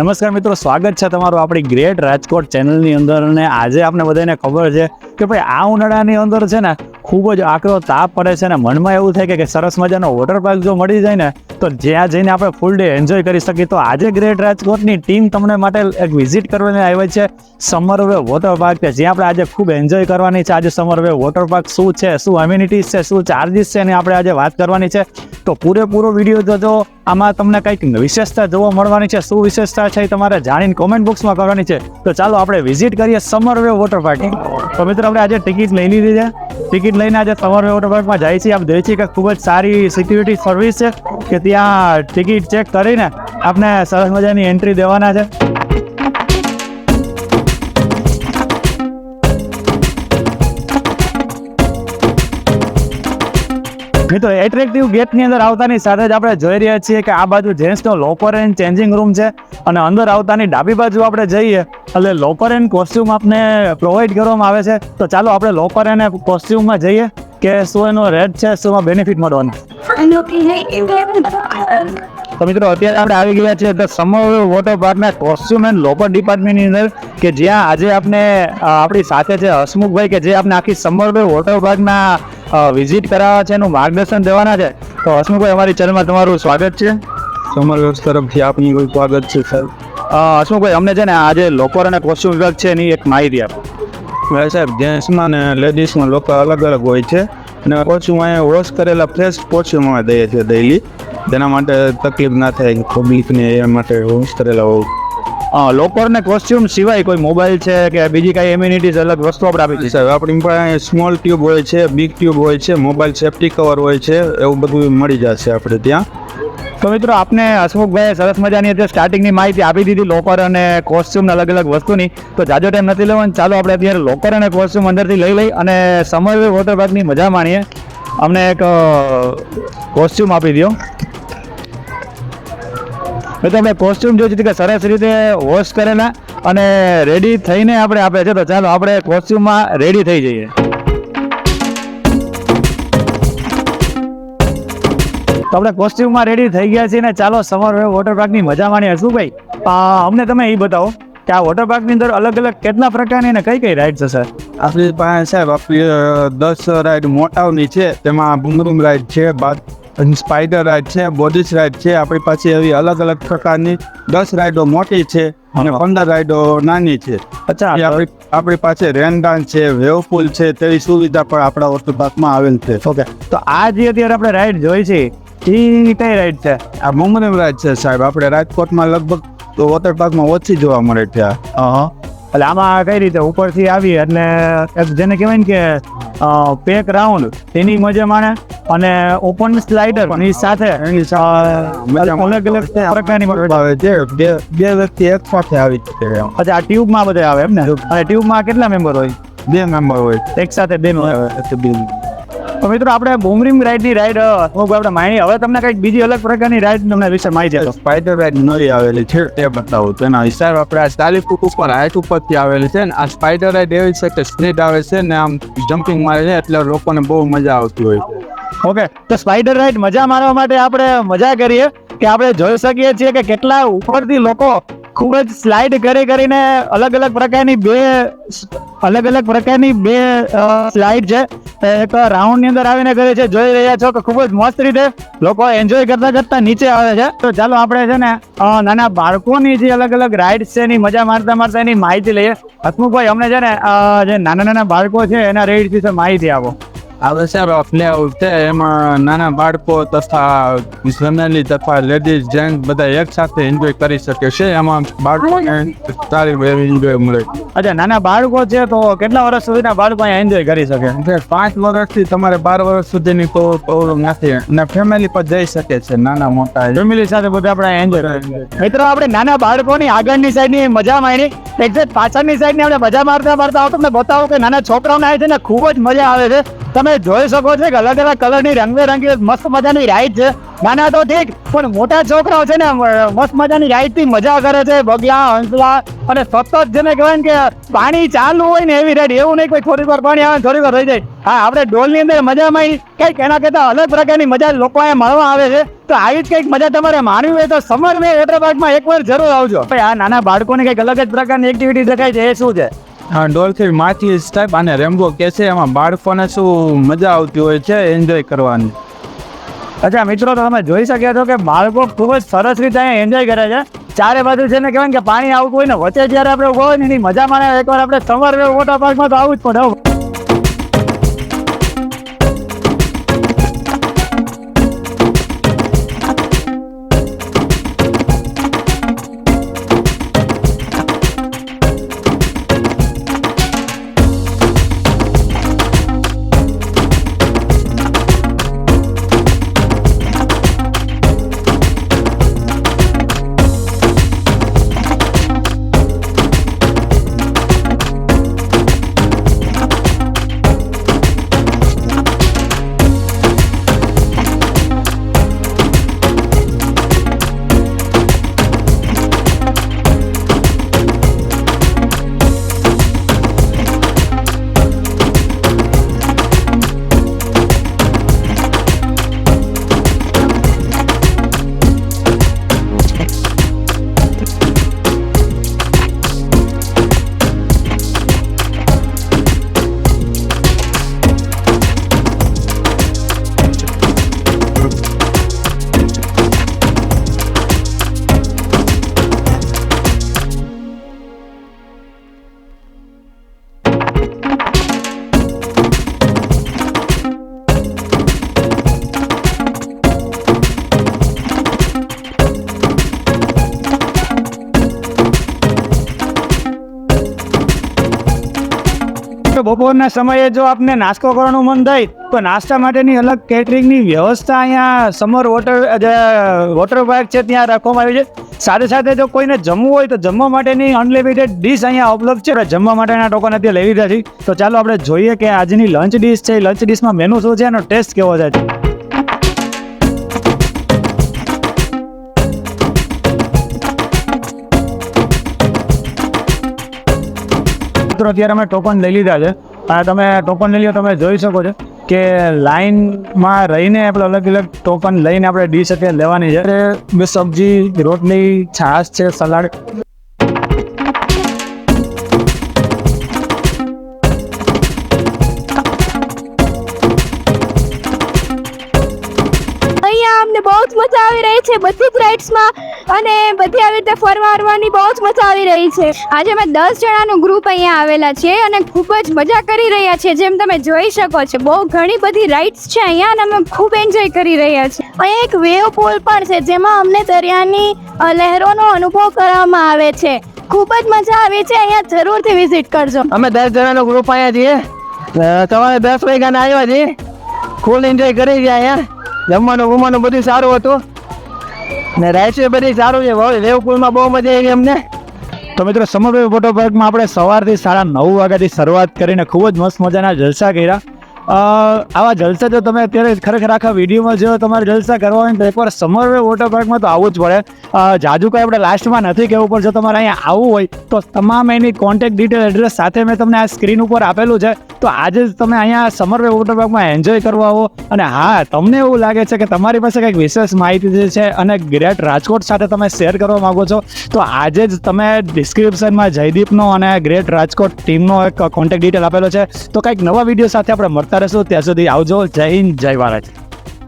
નમસ્કાર મિત્રો, સ્વાગત છે તમારું આપણી ગ્રેટ રાજકોટ ચેનલની અંદર અને આજે આપણે બધાને ખબર છે કે ભાઈ આ ઉનાળાની અંદર છે ને ખૂબ જ આકરો તાપ પડે છે ને મનમાં એવું થાય કે- સરસ મજાનો વોટર પાર્ક જો મળી જાય ને, તો જ્યાં જઈને આપણે ફૂલ ડે એન્જોય કરી શકીએ. તો આજે ગ્રેટ રાજકોટની ટીમ તમને માટે એક વિઝિટ કરવાની આવી છે સમર વે વોટર પાર્ક છે. જ્યાં આપણે આજે ખૂબ એન્જોય કરવાની છે. આજે સમર વે વોટર પાર્ક શું છે, શું એમ્યુનિટીઝ છે, શું ચાર્જિસ છે એની આપણે આજે વાત કરવાની છે. તો પૂરેપૂરો વીડિયો જોજો. આમાં તમને કંઈક વિશેષતા જોવા મળવાની છે. શું વિશેષતા છે એ તમારે જાણીને કોમેન્ટ બોક્સમાં કરવાની છે. તો ચાલો આપણે વિઝિટ કરીએ સમર વે વોટર પાર્ક તો મિત્રો, આપણે આજે ટિકિટ લઈ લીધી છે. ટિકિટ લઈને આજે સમર વે વોટર પાર્કમાં જાય છીએ. આપ જોઈએ છીએ કે ખૂબ જ સારી સિક્યુરિટી સર્વિસ છે કે ત્યાં ટિકિટ ચેક કરીને આપણે સરસ મજાની એન્ટ્રી દેવાના છે. મિત્રો એટ્રેક્ટિવ ગેટની અંદર આવતાની સાથે જ આપણે જોઈ રહ્યા છીએ કે આ બાજુ જેન્ટ્સનો લોકર એન્ડ ચેન્જિંગ રૂમ છે અને અંદર આવતાની ડાબી બાજુ આપણે જઈએ એટલે લોકર એન્ડ કોસ્ટ્યુમ આપને પ્રોવાઈડ કરવામાં આવે છે. તો ચાલો આપણે લોકર એન્ડ કોસ્ટ્યુમમાં જઈએ કે શું એનો રેટ છે શું બેનિફિટ મળવાનું. તો મિત્રો અત્યારે આપણે આવી ગયા છીએ તો સમર વોટર પાર્કના કોસ્ટ્યુમ એન્ડ લોકર ડિપાર્ટમેન્ટની અંદર કે જ્યાં આજે આપણે આપણી સાથે છે હસમુખભાઈ કે જે આપણે આખી સમર વોટર પાર્કના વિઝિટ કરાવવા છે એનું માર્ગદર્શન દેવાના છે. તો હસમુખભાઈ અમારી ચેનલમાં તમારું સ્વાગત છે. સમર વ્યવસ્થા તરફથી આપની કોઈ સ્વાગત છે સર હસમુખભાઈ અમને છે ને આજે લોકર અને કોસ્ટ્યુમ વિભાગ છે એની એક માહિતી આપો. સાહેબ જેન્ટ્સમાં ને લેડીઝમાં લોકો અલગ અલગ હોય છે. અને કોચ્યુમ અહીંયા વોશ કરેલા ફ્રેશ કોચ્યુમ અમે દઈએ છીએ ડેઈલી તેના માટે તકલીફ ના થાય પબ્લિકને એ માટે વોશ કરેલા હોય. અ, લોકર ને કોસ્ટ્યુમ સિવાય કોઈ મોબાઈલ છે કે બીજી કઈ એમ્યુનિટીઝ અલગ વસ્તુ આપણે આપી છે સાહેબ આપણી પાસે સ્મોલ ટ્યુબ હોય છે બિગ ટ્યુબ હોય છે મોબાઈલ સેફ્ટી કવર હોય છે એવું બધું મળી જશે આપણે ત્યાં. તો મિત્રો આપને હસમુખભાઈ સરસ મજાની અત્યારે સ્ટાર્ટિંગની માહિતી આપી દીધી લોકર અને કોસ્ટ્યુમ અલગ અલગ વસ્તુની. તો જાજો ટાઈમ નથી લેવાનો ચાલો આપણે અત્યારે લોકર અને કોસ્ટ્યુમ અંદરથી લઈ લઈ અને સમર વોટર પાર્કની મજા માણીએ. અમને એક કોસ્ટ્યુમ આપી દો તો તમે કોસ્ટ્યુમ જોઈ છે કે સરસ રીતે વોશ કરેલા અને રેડી થઈને આપણે આપે છે. તો ચાલો આપણે કોસ્ટ્યુમમાં રેડી થઈ જઈએ. તો આપણે કોસ્ટ્યુમમાં રેડી થઈ ગયા છીએ ને ચાલો સમર વોટર પાર્કની મજા માણીએ. શું ભાઈ? અમને તમે એ બતાવો કે આ વોટર પાર્કની અંદર અલગ અલગ કેટલા પ્રકારની ને કઈ કઈ રાઇડ છે સર આપણી પાસે સાહેબ, આપણી દસ રાઈડ મોટાઓની છે. તેમાં બુમરૂમ રાઈડ છે, બાદ સ્પાઈડર રાઈડ છે બોડીસ રાઈડ છે આપણી પાસે એવી અલગ અલગ પ્રકારની દસ રાઈડો મોટી છે અને પંદર રાઈડો નાની છે. અચ્છા આપણી પાસે રેન ડાન્સ છે વેવપુલ છે તેવી સુવિધા પણ આપણા વોટર પાર્કમાં આવેલ છે. ઓકે. તો આ જે અત્યારે આપણે રાઇડ જોઈ છે એ કઈ રાઇડ છે? આ બુમરૂમ રાઈડ છે સાહેબ. આપણે રાજકોટમાં લગભગ વોટર પાર્કમાં ઓછી જોવા મળે છે આ. એટલે આમાં કઈ રીતે ઉપરથી આવી એટલે જેને કહેવાય ને કે પેક રાઉન્ડ તેની મજા માણે અને ઓપન સ્લાઇડર એની સાથે અલગ અલગ પ્રકારની આવે છે. બે બે વ્યક્તિ એક સાથે આવી શકે અચ્છા આ ટ્યુબમાં બધા આવે એમ ને? અને ટ્યુબમાં કેટલા મેમ્બર હોય? બે મેમ્બર હોય. એક સાથે બે member. તો મિત્રો આપણે બુમરીમ રાઈડની રાઈડ આપણે માણી. હવે તમને કંઈક બીજી અલગ પ્રકારની રાઈડ તમને વિશે માહિતી આપો. સ્પાઈડર રાઈડ નવી આવેલી છે તે બતાવું. તેના વિસ્તાર આપણે આ ચાલીસ ફૂટ ઉપર હાઈટ ઉપરથી આવેલી છે. અને આ સ્પાઈડર રાઈડ એવી છે કે સ્નેટ આવે છે ને આમ જમ્પિંગ મારે છે એટલે લોકોને બહુ મજા આવતી હોય છે. ઓકે તો સ્પાઈડર રાઈડ મજા મારવા માટે આપણે મજા કરીએ કે આપણે જોઈ શકીએ છીએ કે કેટલા ઉપરથી લોકો ખૂબ જ સ્લાઇડ કરી કરીને અલગ અલગ પ્રકારની બે અલગ અલગ પ્રકારની બે સ્લાઇડ છે. એક રાઉન્ડની અંદર આવીને કરે છે. જોઈ રહ્યા છો કે ખૂબ જ મસ્ત રીતે લોકો એન્જોય કરતા કરતા નીચે આવે છે. તો ચાલો આપણે છે ને નાના બાળકોની જે અલગ અલગ રાઇડ્સ છે એની મજા મારતા મારતા એની માહિતી લઈએ. હસમુખભાઈ, અમને છે ને જે નાના નાના બાળકો છે એના રાઇડ વિશે માહિતી આપો. આવે છે આઉટ છે. એમાં નાના બાળકો તથા ફેમિલી તથા લેડીઝ જેન્ટ્સ બધા એક સાથે એન્જોય કરી શકે છે. એમાં બાળકોને સારી એવી એન્જોય મળે. અચ્છા નાના બાળકો છે તો કેટલા વર્ષ સુધીના બાળકો અહીંયા એન્જોય કરી શકે? એટલે પાંચ વર્ષથી તમારે બાર વર્ષ સુધીની કોઈ પ્રોબ્લેમ નથી. અને ફેમિલી પર જઈ શકે છે નાના મોટા ફેમિલી સાથે બધા આપણે એન્જોય મિત્રો આપણે નાના બાળકોની આગળની સાઈડની મજા માણી. એક્ઝેક્ટ પાછળની સાઈડની આપણે મજા મારતા મારતા આવો તમને બતાવો કે નાના છોકરાઓને આવે છે ને ખૂબ જ મજા આવે છે. તમે જોઈ શકો છો કે અલગ અલગ કલરની રંગબેરંગી મસ્ત મજાની રાઈડ છે. નાના તો ઠીક, પણ મોટા છોકરાઓ છે ને મસ્ત મજાની રાઈડથી મજા કરે છે. બગલા હંસલા અને સતત જેને કહેવાય ને કે પાણી ચાલુ હોય ને એવી રાઈડ એવું નહીં કોઈ થોડી વાર પાણી આવે ને થોડી વાર રહી જાય. હા, આપણે ડોલની અંદર મજા કંઈક એના કરતાં અલગ પ્રકારની મજા લોકો અહીંયા મળવા આવે છે. તો આવી જ કંઈક મજા તમારે માણવી હોય તો સમર મેં હૈદરાબાદમાં એકવાર જરૂર આવજો. આ નાના બાળકોને કંઈક અલગ જ પ્રકારની એક્ટિવિટી દેખાય છે, એ શું છે? ડોલ્ફિન માથી ટાઈપ અને રેમ્બો કે છે, એમાં બાળકોને શું મજા આવતી હોય છે એન્જોય કરવાની. અચ્છા, મિત્રો, તો તમે જોઈ શક્યા છો કે બાળકો ખૂબ જ સરસ રીતે અહીંયા એન્જોય કરે છે. ચારે બાજુ છે ને કહેવાય કે પાણી આવતું હોય ને, વચ્ચે જ્યારે આપણે ઊભો હોય ને, એની મજા માણે એકવાર આપણે સમર વોટર પાર્કમાં તો આવું જ પડે તો બપોરના સમયે જો આપને નાસ્તો કરવાનું મન થાય, તો નાસ્તા માટેની અલગ કેટરિંગની વ્યવસ્થા અહીંયા સમર વોટર જે વોટર પાર્ક છે ત્યાં રાખવામાં આવી છે. સાથે સાથે જો કોઈને જમવું હોય, તો જમવા માટેની અનલિમિટેડ ડીશ અહીંયા ઉપલબ્ધ છે. જમવા માટેના ટોકન અત્યારે લેવી લીધા છે. તો ચાલો આપણે જોઈએ કે આજની લંચ ડીશ છે. લંચ ડીશમાં મેનુ શું છે? એનો ટેસ્ટ કેવો છે? મિત્રો, અત્યારે અમે ટોકન લઈ લીધા છે. અને તમે ટોકન લઈ લો, તમે જોઈ શકો છો કે લાઇનમાં રહીને આપણે અલગ અલગ ટોકન લઈને આપણે ડીશ અત્યારે લેવાની છે. બે સબ્જી, રોટલી, છાશ છે, સલાડ. છે. બધી જ રાઇડ્સમાં અને બધી આવી રીતે ફરવા ફરવાની બહુ જ મજા આવી રહી છે. આજે અમે દસ જણાનું ગ્રુપ અહીંયા આવેલા છીએ અને ખૂબ જ મજા કરી રહ્યા છીએ. જેમ તમે જોઈ શકો છો, બહુ ઘણી બધી રાઇડ્સ છે અહીંયા અને અમે ખૂબ એન્જોય કરી રહ્યા છીએ. અહીંયા એક વેવ પુલ પણ છે, જેમાં અમને દરિયાની લહેરોનો અનુભવ કરવામાં આવે છે. ખૂબ જ મજા આવી છે, અહીંયા જરૂરથી વિઝિટ કરજો. અમે દસ જણાનો ગ્રુપ અહીંયા છીએ. તમારે દસ વાગ્યાના આવ્યા છીએ. ફૂલ એન્જોય કરી ગયા અહીંયા. જમવાનું બમવાનું બધું સારું હતું. ને રહેશે બધી સારું છે. વેવ પુલમાં બહુ મજા આવી અમને. તો મિત્રો સમગ્ર વોટર પાર્કમાં આપણે સવારથી સાડા નવ વાગ્યાથી શરૂઆત કરીને ખૂબ જ મસ્ત મજાના જલસા કર્યા. આવા જલસા જો તમે અત્યારે ખરેખર આખા વિડીયોમાં જો તમારે જલસા કરવા હોય તો એકવાર સમર વોટર પાર્કમાં તો આવવું જ પડે. જાજુ કંઈ આપણે લાસ્ટમાં નથી કહેવું પણ જો તમારે અહીંયા આવવું હોય તો તમામ એની કોન્ટેક્ટ ડિટેલ એડ્રેસ સાથે મેં તમને આ સ્ક્રીન ઉપર આપેલું છે. તો આજે જ તમે અહીંયા સમર વોટર પાર્કમાં એન્જોય કરવા આવો. અને હા, તમને એવું લાગે છે કે તમારી પાસે કંઈક વિશેષ માહિતી છે અને ગ્રેટ રાજકોટ સાથે તમે શેર કરવા માગો છો, તો આજે જ તમે ડિસ્ક્રિપ્શનમાં જયદીપનો અને ગ્રેટ રાજકોટ ટીમનો એક કોન્ટેક્ટ ડિટેલ આપેલો છે. તો કંઈક નવા વીડિયો સાથે આપણે મળતા રહીશું ત્યાં સુધી આવજો. જય હિન્દ જય ભારત.